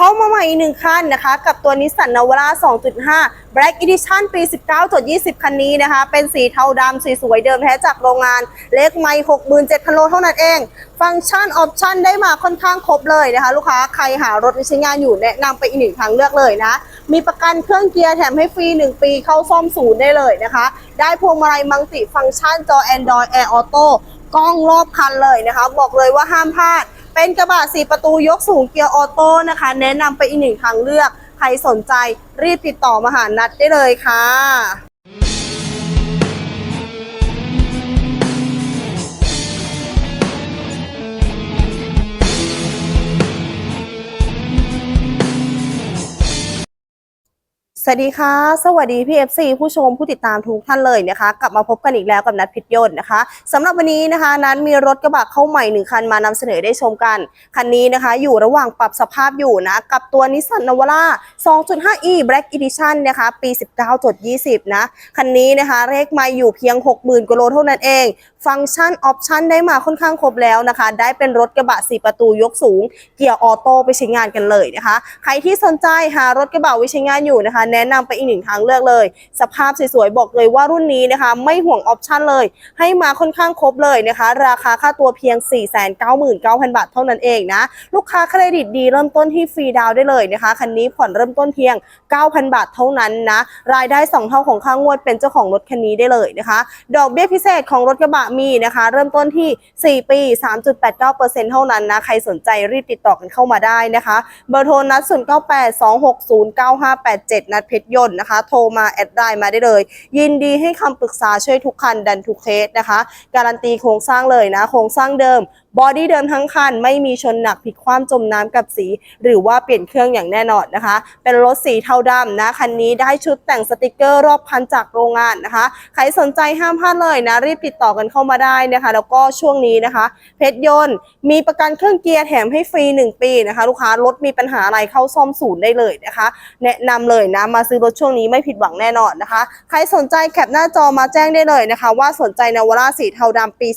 เข้ามาใหม่อีกหนึ่งคันนะคะ กับตัวนิสสันนาวาร่า2.5 Black Edition ปี 19.20 คันนี้นะคะ เป็นสีเทาดำสีสวยเดิมแท้จากโรงงาน เลขไม่67,000โลเท่านั้นเอง ฟังก์ชันออปชันได้มาค่อนข้างครบเลยนะคะ ลูกค้าใครหารถไปใช้งานอยู่แนะนำไปอีกหนึ่งทางเลือกเลยนะ มีประกันเครื่องเกียร์แถมให้ฟรี 1 ปีเข้าซ่อมศูนย์ได้เลยนะคะ ได้พวงมาลัยมังติฟังก์ชันจอ Android Air Auto กล้องรอบคันเลยนะคะ บอกเลยว่าห้ามพลาด เป็นกระบะสีประตูยกสูงเกียร์ออโต้นะคะ แนะนำไปอีกหนึ่งทางเลือก ใครสนใจรีบติดต่อมาหานัดได้เลยค่ะ วัสดีค่ะ สวัสดีพี่ FC ผู้ชมผู้ติดตามทุกท่านเลยนะคะ กลับมาพบกันอีกแล้วกับนัดพิทยนต์นะคะสำหรับวันนี้นะคะนัดมีรถกระบะเข้าใหม่หนึ่งคันมานำเสนอได้ชมกัน คันนี้นะคะ อยู่ระหว่างปรับสภาพอยู่นะ กับตัวนิสสันนวาร่า 2.5e Black Edition นะคะ ปี 19.20 นะ คันนี้นะคะเลขไมาอยู่เพียง 60,000กิโลเท่านั้นเอง ฟังก์ชันออปชันได้มาค่อนข้างครบแล้วนะคะ ได้เป็นรถกระบะ 4 ประตูยกสูง เกียร์ออโต้ไปใช้งานกันเลยนะคะ ใครที่สนใจหารถกระบะไว้ใช้งานอยู่นะคะนะนำไปอีกหนึ่งทางเลือกเลย สภาพสวยๆบอกเลยว่ารุ่นนี้นะคะ ไม่ห่วงออปชันเลย ให้มาค่อนข้างครบเลยนะคะ ราคาค่าตัวเพียง 499,000 บาทเท่านั้นเองนะ ลูกค้าเครดิตดีเริ่มต้นที่ฟรีดาวได้เลยนะคะคันนี้ผ่อนเริ่มต้นเพียง 9,000 บาทเท่านั้นนะรายได้ 2 เท่าของค่างวดเป็นเจ้าของรถคันนี้ได้เลยนะคะ ดอกเบี้ยพิเศษของรถกระบะมีนะคะ เริ่มต้นที่ 4 ปี 3.89%เท่านั้นนะใครสนใจรีบติดต่อกันเข้ามาได้นะคะ เบอร์โทรนัด0982609587นัดเพชรยนต์นะคะ โทรมาแอดไลน์มาได้เลย ยินดีให้คำปรึกษาช่วยทุกคันดันทุกเคสนะคะ การันตีโครงสร้างเลยนะ โครงสร้างเดิมบอดี้เดิมทั้งคันไม่มีชนหนักพลิกคว่ำจมน้ำกับสี หรือว่าเปลี่ยนเครื่องอย่างแน่นอนนะคะ เป็นรถสีเทาดำนะคันนี้ได้ชุดแต่งสติกเกอร์รอบคันจากโรงงานนะคะ ใครสนใจห้ามพลาดเลยนะ รีบติดต่อกันเข้ามาได้นะคะ แล้วก็ช่วงนี้นะคะ เพชรยนต์ มีประกันเครื่องเกียร์แถมให้ฟรี 1 ปีนะคะ ลูกค้ารถมีปัญหาอะไรเข้าซ่อมศูนย์ได้เลยนะคะ แนะนำเลยนะมาซื้อรถช่วงนี้ไม่ผิดหวังแน่นอนนะคะ ใครสนใจแคปหน้าจอมาแจ้งได้เลยนะคะ ว่าสนใจนาวราสีเทาดำปี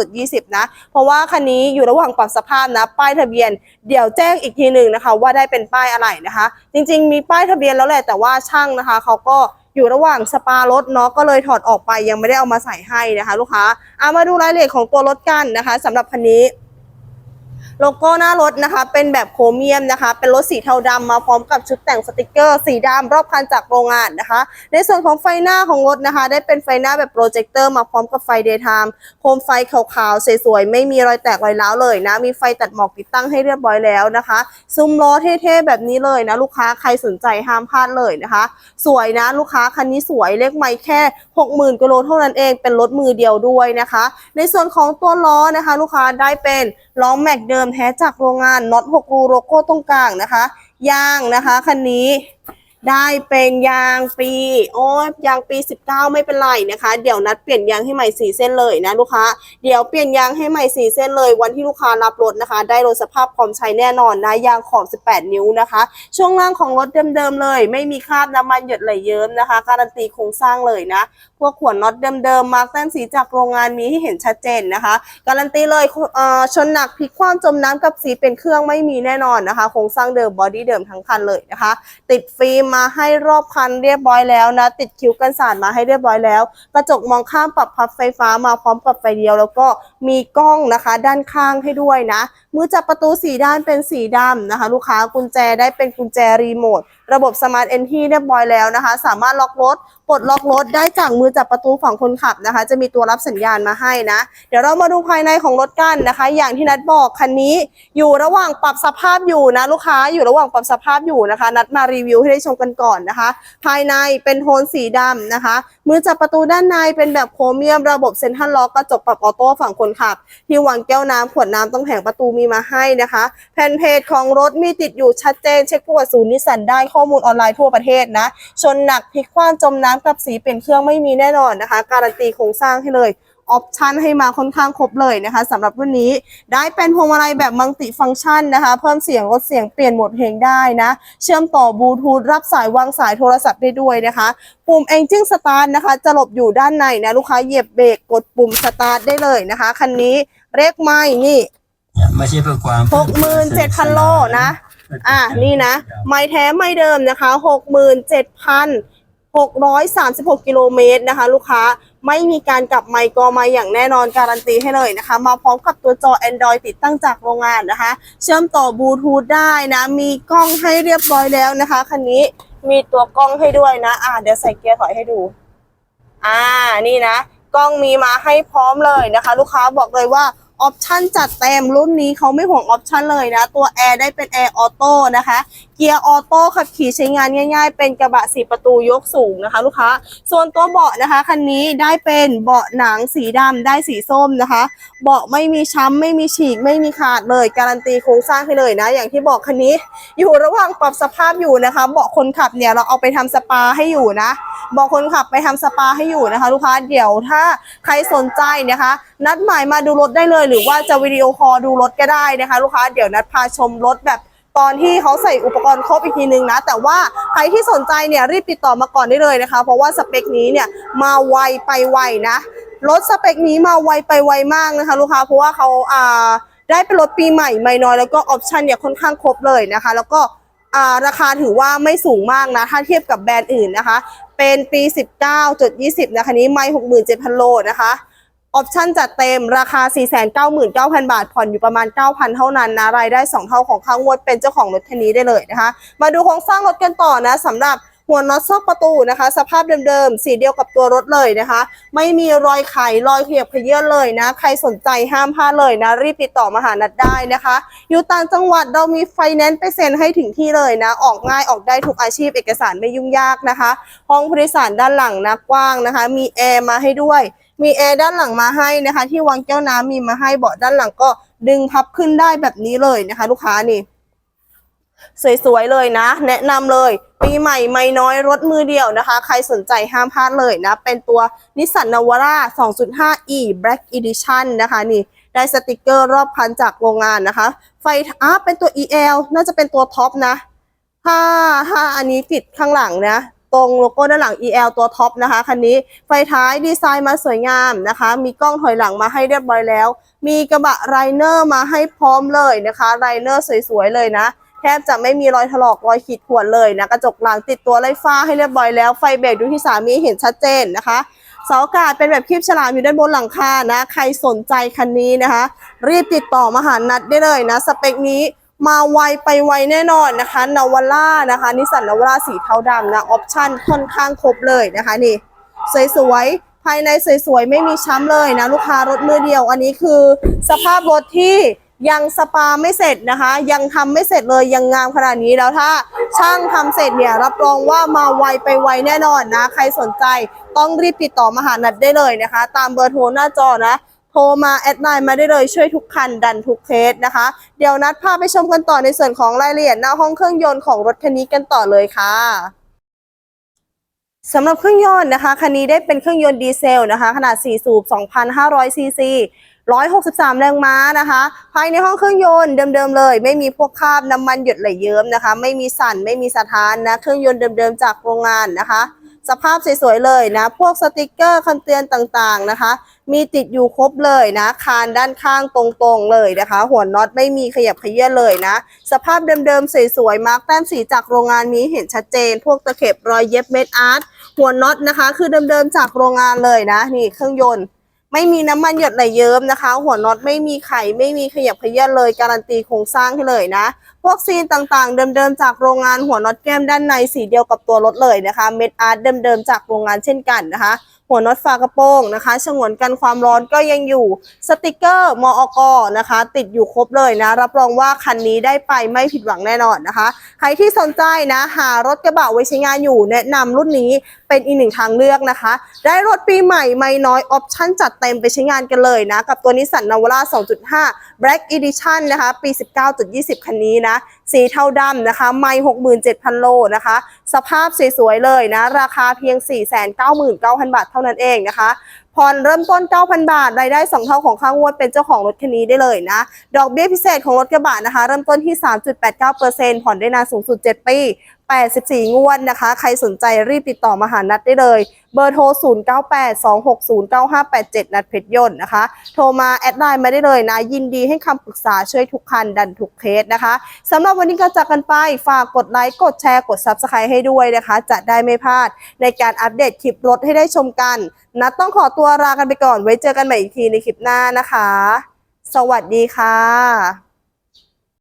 19.20 นะ เพราะว่าคันนี้อยู่ระหว่างปรับสภาพนะป้ายทะเบียน เดี๋ยวแจ้งอีกทีหนึ่งนะคะ ว่าได้เป็นป้ายอะไรนะคะ จริงๆ มีป้ายทะเบียนแล้วแหละแต่ว่าช่างนะคะเขาก็อยู่ระหว่างสปารถเนาะก็เลยถอดออกไปยังไม่ได้เอามาใส่ให้นะคะ ลูกค้าเอามาดูรายละเอียดของตัวรถกันนะคะสำหรับคันนี้ โลโก้หน้ารถนะคะ เป็นแบบโครเมียมนะคะ เป็นรถสีเทาดำมาพร้อมกับชุดแต่งสติกเกอร์สีดำรอบคันจากโรงงานนะคะ ในส่วนของไฟหน้าของรถนะคะ ได้เป็นไฟหน้าแบบโปรเจคเตอร์มาพร้อมกับไฟเดย์ไทม์โคมไฟขาวๆสวยๆไม่มีรอยแตกรอยร้าวเลยนะ มีไฟตัดหมอกติดตั้งให้เรียบร้อยแล้วนะคะ ซุ้มล้อเท่ๆแบบนี้เลยนะ ลูกค้าใครสนใจห้ามพลาดเลยนะคะ สวยนะลูกค้าคันนี้สวยเลขไม่แค่ 60,000กิโลเท่านั้นเองเป็นรถมือเดียวด้วยนะคะ ในส่วนของตัวล้อนะคะ ลูกค้าได้เป็นล้อแม็กเดิมแท้จากโรงงานน็อต6รูโลโก้ตรงกลางนะคะ ยางนะคะคันนี้ ได้เป็นยางปีโอ้ยยางปี 19 ไม่เป็นไรนะคะ เดี๋ยวนัดเปลี่ยนยางให้ใหม่สีเส้นเลยนะลูกค้า เดี๋ยวเปลี่ยนยางให้ใหม่สีเส้นเลย วันที่ลูกค้ารับรถนะคะ ได้รถสภาพพร้อมใช้แน่นอนนะยางขอบ 18 นิ้วนะคะ ช่วงล่างของรถเดิมๆเลย ไม่มีคราบน้ำมันหยดไหลเยิ้มนะคะ การันตีโครงสร้างเลยนะ พวกขวดน็อตเดิมๆมาร์กแต้มสีจากโรงงานมีให้เห็นชัดเจนนะคะ การันตีเลยเอ่อชนหนักพลิกคว่ำจมน้ำกับสีเป็นเครื่องไม่มีแน่นอนนะคะ โครงสร้างเดิมบอดี้เดิมทั้งคันเลยนะคะ ติดฟิล์มมาให้รอบคันเรียบร้อยแล้วนะ ติดคิ้วกันสาดมาให้เรียบร้อยแล้ว กระจกมองข้ามปรับพับไฟฟ้ามาพร้อมกับไฟเดียว แล้วก็มีกล้องนะคะ ด้านข้างให้ด้วยนะ มือจับประตูสีด้านเป็นสีดำนะคะ ลูกค้ากุญแจได้เป็นกุญแจรีโมทระบบสมาร์ทเอนที่เรียบร้อยแล้วนะคะ สามารถล็อกรถปลดล็อกรถได้จากมือจับประตูฝั่งคนขับนะคะ จะมีตัวรับสัญญาณมาให้นะ เดี๋ยวเรามาดูภายในของรถกันนะคะ อย่างที่นัดบอกคันนี้อยู่ระหว่างปรับสภาพอยู่นะลูกค้าอยู่ระหว่างปรับสภาพอยู่นะคะ นัดมารีวิวให้ได้ชมกันก่อนนะคะ ภายในเป็นโทนสีดำนะคะ มือจับประตูด้านในเป็นแบบโครเมียมระบบเซ็นทรัลล็อกกระจกปรับออโต้ฝั่งคนขับ ที่วางแก้วน้ำขวดน้ำต้องแผงประตูมีมาให้นะคะ แผ่นเพจของรถมีติดอยู่ชัดเจนเช็คประวัติศูนย์นิสสันได้ข้อมูลออนไลน์ทั่วประเทศนะชนหนักพลิกคว้างจมน้ำกับสีเปลี่ยนเครื่องไม่มีแน่นอนนะคะ การันตีโครงสร้างให้เลยออปชันให้มาค่อนข้างครบเลยนะคะสำหรับรุ่นนี้ได้เป็นพวงมาลัยแบบมัลติฟังก์ชันนะคะ เพิ่มเสียงลดเสียงเปลี่ยนโหมดเพลงได้นะ เชื่อมต่อบลูทูธรับสายวางสายโทรศัพท์ได้ด้วยนะคะปุ่ม Engine Start นะคะ จะหลบอยู่ด้านในนะ ลูกค้าเหยียบเบรกกดปุ่ม Start ได้เลยนะคะ คันนี้เรียกไม่นี่ไม่ใช่เพื่อความ67,000โลนะ อะนี่นะ ไม่แท้ไม่เดิมนะคะหกหมื่นเจ็ดพันหกร้อยสามสิบหกกิโลเมตรนะคะ ลูกค้าไม่มีการกลับไมค์กอไมค์อย่างแน่นอนการันตีให้เลยนะคะ มาพร้อมกับตัวจอ Android ติดตั้งจากโรงงานนะคะ เชื่อมต่อบลูทูธได้นะ มีกล้องให้เรียบร้อยแล้วนะคะคันนี้มีตัวกล้องให้ด้วยนะ อะเดี๋ยวใส่เกียร์ถอยให้ดู อ่านี่นะ กล้องมีมาให้พร้อมเลยนะคะ ลูกค้าบอกเลยว่า ออปชั่นจัดเต็มรุ่นนี้เขาไม่ห่วงออปชั่นเลยนะ ตัวแอร์ได้เป็นแอร์ออโต้นะคะเกียร์ออโต้ขับขี่ใช้งานง่ายๆ เป็นกระบะสีประตูยกสูงนะคะ ลูกค้า ส่วนตัวเบาะนะคะคันนี้ได้เป็นเบาะหนังสีดำได้สีส้มนะคะ เบาะไม่มีช้ำไม่มีฉีกไม่มีขาดเลย การันตีโครงสร้างให้เลยนะ อย่างที่บอกคันนี้ อยู่ระหว่างปรับสภาพอยู่นะคะ เบาะคนขับเนี่ยเราเอาไปทำสปาให้อยู่นะบอกคนขับไปทำสปาให้อยู่นะคะ ลูกค้าเดี๋ยวถ้าใครสนใจนะคะ นัดหมายมาดูรถได้เลย หรือว่าจะวิดีโอคอลดูรถก็ได้นะคะ ลูกค้าเดี๋ยวนัดพาชมรถแบบ ตอนที่เขาใส่อุปกรณ์ครบอีกทีนึงนะ แต่ว่าใครที่สนใจเนี่ยรีบติดต่อมาก่อนได้เลยนะคะ เพราะว่าสเปคนี้เนี่ยมาไวไปไวนะรถสเปคนี้มาไวไปไวมากนะคะ ลูกค้าเพราะว่าเขาอ่าได้เป็นรถปีใหม่ไม่น้อยแล้วก็ออปชันเนี่ยค่อนข้างครบเลยนะคะ แล้วก็อ่าราคาถือว่าไม่สูงมากนะ ถ้าเทียบกับแบรนด์อื่นนะคะ เป็นปี 19.20 นะคะนี้ไม่67,000 โลนะคะ ออปชั่นจัดเต็มราคา 499,000 บาท ผ่อนอยู่ประมาณ 9,000 เท่านั้นนะรายได้ 2 เท่าของค่างวดเป็นเจ้าของรถคันนี้ได้เลยนะคะ มาดูโครงสร้างรถกันต่อนะสำหรับหัวน็อตซอกประตูนะคะ สภาพเดิมๆ สีเดียวกับตัวรถเลยนะคะ ไม่มีรอยไขรอยเขียบเขยื่นเลยนะ ใครสนใจห้ามพลาดเลยนะ รีบติดต่อมาหานัดได้นะคะ อยู่ต่างจังหวัดเรามีไฟแนนซ์ไปเซ็นให้ถึงที่เลยนะ ออกง่ายออกได้ทุกอาชีพเอกสารไม่ยุ่งยากนะคะ ห้องผู้โดยสารด้านหลังนะกว้างนะคะ มีแอร์มาให้ด้วย มีแอร์ด้านหลังมาให้นะคะ ที่วางแก้วน้ำมีมาให้เบาะด้านหลังก็ดึงพับขึ้นได้แบบนี้เลยนะคะ ลูกค้านี่ สวยๆเลยนะ แนะนำเลย ปีใหม่ไม่น้อยรถมือเดียวนะคะ ใครสนใจห้ามพลาดเลยนะ เป็นตัวนิสสันนวาร่า 2.5e Black Edition นะคะนี่ได้สติกเกอร์รอบคันจากโรงงานนะคะ ไฟอะเป็นตัว EL น่าจะเป็นตัวท็อปนะถ้าถ้าอันนี้ติดข้างหลังนะ ตรงโลโก้ด้านหลัง EL ตัวท็อปนะคะคันนี้ไฟท้ายดีไซน์มาสวยงามนะคะ มีกล้องถอยหลังมาให้เรียบร้อยแล้ว มีกระบะไรเนอร์มาให้พร้อมเลยนะคะไรเนอร์สวยๆเลยนะแทบจะไม่มีรอยถลอกรอยขีดข่วนเลยนะกระจกหลังติดตัวไล่ฟ้าให้เรียบร้อยแล้วไฟเบรกดูที่สามีเห็นชัดเจนนะคะเสาอากาศเป็นแบบคีบฉลามอยู่ด้านบนหลังคานะ ใครสนใจคันนี้นะคะ รีบติดต่อมาหานัดได้เลยนะ สเปคนี้ มาไวไปไวแน่นอนนะคะนาวาร่านะคะนิสสันนาวาร่าสีเทาดำนะออปชั่นค่อนข้างครบเลยนะคะนี่สวยๆภายในสวยๆไม่มีช้ำเลยนะลูกค้ารถมือเดียว อันนี้คือสภาพรถที่ยังสปาไม่เสร็จนะคะ ยังทำไม่เสร็จเลยยังงามขนาดนี้แล้วถ้าช่างทำเสร็จเนี่ยรับรองว่ามาไวไปไวแน่นอนนะ ใครสนใจต้องรีบติดต่อมาหานัดได้เลยนะคะ ตามเบอร์โทรหน้าจอนะ ทรมาแอดไลน์มาได้เลยช่วยทุกคันดันทุกเคสนะคะ เดี๋ยวนัดพาไปชมกันต่อในส่วนของรายละเอียดหน้าห้องเครื่องยนต์ของรถคันนี้กันต่อเลยค่ะสำหรับเครื่องยนต์นะคะคันนี้ได้เป็นเครื่องยนต์ดีเซลนะคะ ขนาด 4 สูบ 2,500ซีซี163 แรงม้านะคะ ภายในห้องเครื่องยนต์เดิมๆเลย ไม่มีพวกคราบน้ำมันหยดไหลเยิ้มนะคะ ไม่มีสั่นไม่มีสะท้านนะ เครื่องยนต์เดิมๆจากโรงงานนะคะ สภาพสวยๆเลยนะ พวกสติกเกอร์คำเตือนต่างๆนะคะ มีติดอยู่ครบเลยนะ คานด้านข้างตรงๆเลยนะคะ หัวน็อตไม่มีขยับขยื้อนเลยนะ สภาพเดิมๆสวยๆมาร์กแต้มสีจากโรงงานนี้เห็นชัดเจน พวกตะเข็บรอยเย็บเม็ดอาร์ตหัวน็อตนะคะ คือเดิมๆจากโรงงานเลยนะ นี่เครื่องยนต์ไม่มีน้ำมันหยดไหลเยิ้มนะคะ หัวน็อตไม่มีไข่ไม่มีขยับขยื้อนเลย การันตีโครงสร้างให้เลยนะ วกซีนต่างๆ เดิมๆจากโรงงานหัวน็อตแก้มด้านในสีเดียวกับตัวรถเลยนะคะเม็ดอาร์ตเดิมๆจากโรงงานเช่นกันนะคะ หัวน็อตฝากระโปรงนะคะฉงวนกันความร้อนก็ยังอยู่สติกเกอร์มออกนะคะ ติดอยู่ครบเลยนะ รับรองว่าคันนี้ได้ไปไม่ผิดหวังแน่นอนนะคะ ใครที่สนใจนะหารถกระบะไว้ใช้งานอยู่แนะนำรุ่นนี้เป็นอีกหนึ่งทางเลือกนะคะ ได้รถปีใหม่ไม่น้อยออปชั่นจัดเต็มไปใช้งานกันเลยนะ กับตัวนิสสันนาวาร่า2.5 Black Edition นะคะ ปี 19.20 คันนี้นะสีเทาดำนะคะ ไม่นเจ็ดพันโลนะคะ สภาพสวยๆเลยนะ ราคาเพียง 499,000 บาทเท่านั้นเองนะคะผ่อนเริ่มต้น 9,000 บาท รายได้ 2 เท่าของค่างวดเป็นเจ้าของรถคันนี้ได้เลยนะ ดอกเบี้ยพิเศษของรถกระบะนะคะ เริ่มต้นที่ 3.89%ผ่อนได้นานสูงสุด 7 ปี 84 งวดนะคะ ใครสนใจรีบติดต่อมาหานัดได้เลย เบอร์โทร 0982609587 นัดเพชรยนต์นะคะ โทรมาแอดไลน์มาได้เลยนะ ยินดีให้คำปรึกษาช่วยทุกคันดันทุกเคสนะคะสำหรับวันนี้ก็จากกันไป ฝากกดไลค์ กดแชร์ กด Subscribe ให้ด้วยนะคะ จะได้ไม่พลาด ในการอัปเดตคลิปรถให้ได้ชมกันนัดต้องขอตัวลากันไปก่อน ไว้เจอกันใหม่อีกทีในคลิปหน้านะคะ สวัสดีค่ะ